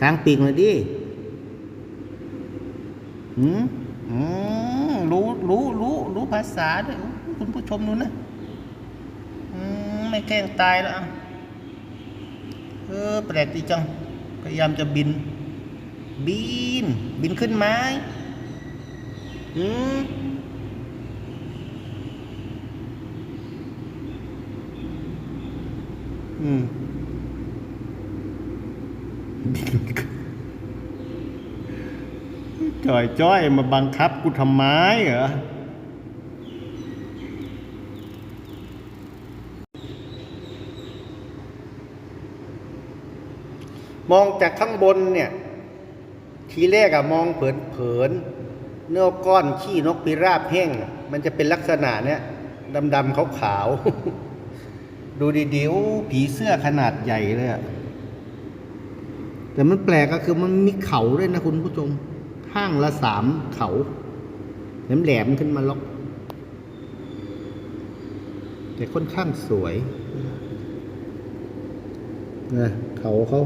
ทางปีกเลยดิอืมอืมรู้รู้รู้รู้ภาษาด้วยคุณผู้ชมนู้นนะอืมไม่แกล้งตายแล้วเออแปลกดีจัง พยายามจะบิน บิน บินขึ้นไม้อืม อืมจอยจ้อยมาบังคับกูทำไมเหรอมองจากข้างบนเนี่ย ทีแรกอะมองเผินเผินๆเนื้อก้อนขี้นกพิราบแห้ง มันจะเป็นลักษณะเนี้ยดำๆขาวๆ ดูดีๆโอ้ผีเสื้อขนาดใหญ่เลยอะแต่มันแปลกก็คือมันมีเขาด้วยนะคุณผู้ชมข้างละสามเขาแหลมๆขึ้นมาล็อก แต่ค่อนข้างสวยนะเขาเขา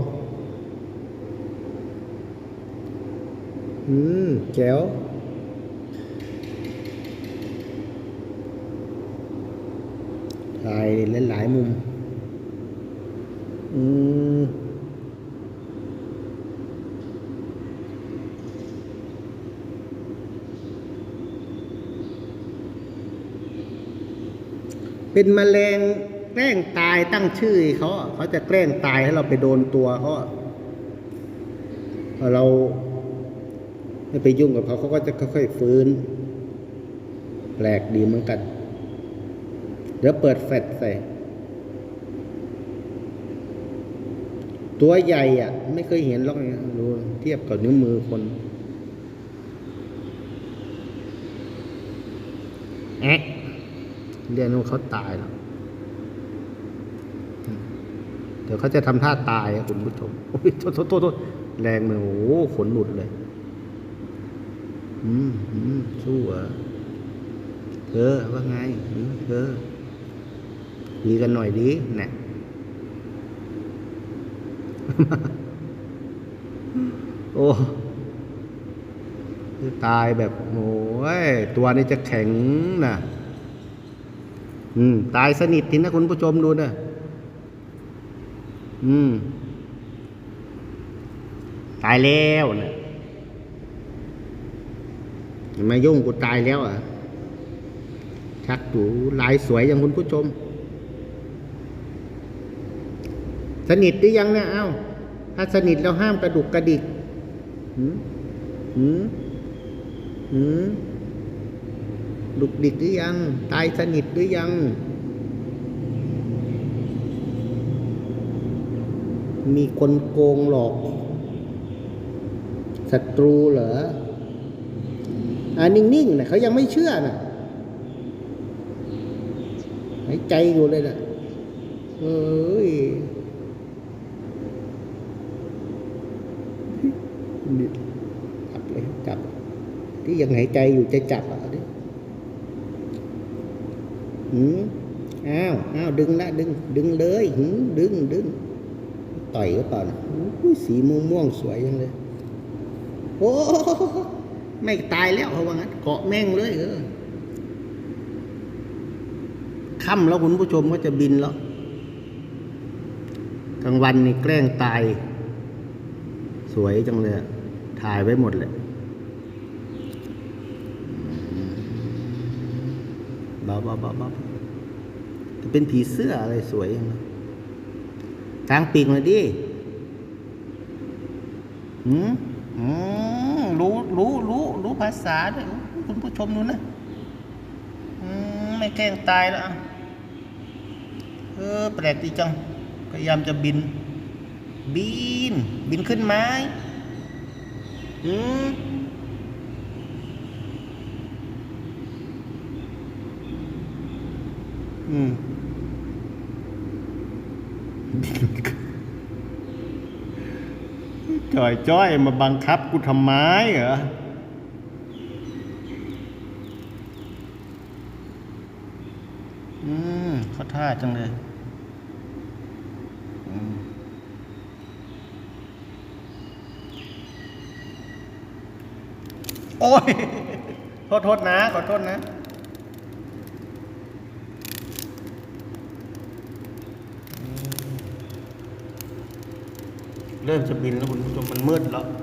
อืมแจ๋ว ถ่ายหลายๆมุม อืมเป็นแมลงแกล้งตายตั้งชื่อเขาเขาจะแกล้งตายให้เราไปโดนตัวเขาพอเราไม่ไปยุ่งกับเขาเขาก็จะค่อยๆฟื้น แปลกดีเหมือนกัน เดี๋ยวเปิดแฟลชใส่ ตัวใหญ่อะ ไม่เคยเห็นหรอกเนี่ยดูเทียบกับนิ้วมือคนแอะเรียนว่าเขาตายแล้วเดี๋ยวเขาจะทำท่าตายอะคุณผู้ชมโอ้ยโทษโทษโทษโทษแรงเลยโอ้โหขนหลุดเลย อืมอืมสู้เหรอเธอว่าไงอืมเธอ ดีกันหน่อยดีเนี่ยโอ้ตายแบบโอ้ยตัวนี้จะแข็งนะอืม ตายสนิททีนะคุณผู้ชมดูนะอืม ตายแล้วนะอย่ามายุ่งกูตายแล้วอะชักดูลายสวยอย่างคุณผู้ชม สนิทหรือยังเนี่ยเอ้า ถ้าสนิทแล้วห้ามกระดุกกระดิกหืมหืมหืมดุกดิกหรือยัง ตายสนิทหรือยัง มีคนโกงหลอกศัตรูเหรออ่านิ่งๆนะเขายังไม่เชื่อนะหายใจอยู่เลยนะเอ้ย จับเลยจับ ที่ยังหายใจอยู่จะจับอะดิหืมอ้าวอ้าวดึงละดึง ดึงเลยหืมดึงดึงต่อยก็เปล่านะอุ้ยสีม่วงม่วงสวยยังเลย โอ้ไม่ตายแล้วเขาว่างั้นเกาะแม่งเลยเออค่ำแล้วคุณผู้ชมก็จะบินแล้วกลางวันนี่แกล้งตาย สวยจังเลยอะ ถ่ายไว้หมดเลยบ้าบ้าบ้าบ้าจะเป็นผีเสื้ออะไรสวยจังกลางปีกเลยดิหืมอืมรู้รู้รู้รู้ภาษาด้วยคุณผู้ชมดูนะอืมไม่แกล้งตายแล้วเออแปลกดีจังพยายามจะบิน บิน บินขึ้นไม้ อืมอืมจอยจ้อยมาบังคับกูทำไมเหรออืมเขาท่าจังเลย โอ้ย โทษโทษนะ ขอโทษนะ เริ่มจะบินแล้วคุณผู้ชมมันมืดแล้ว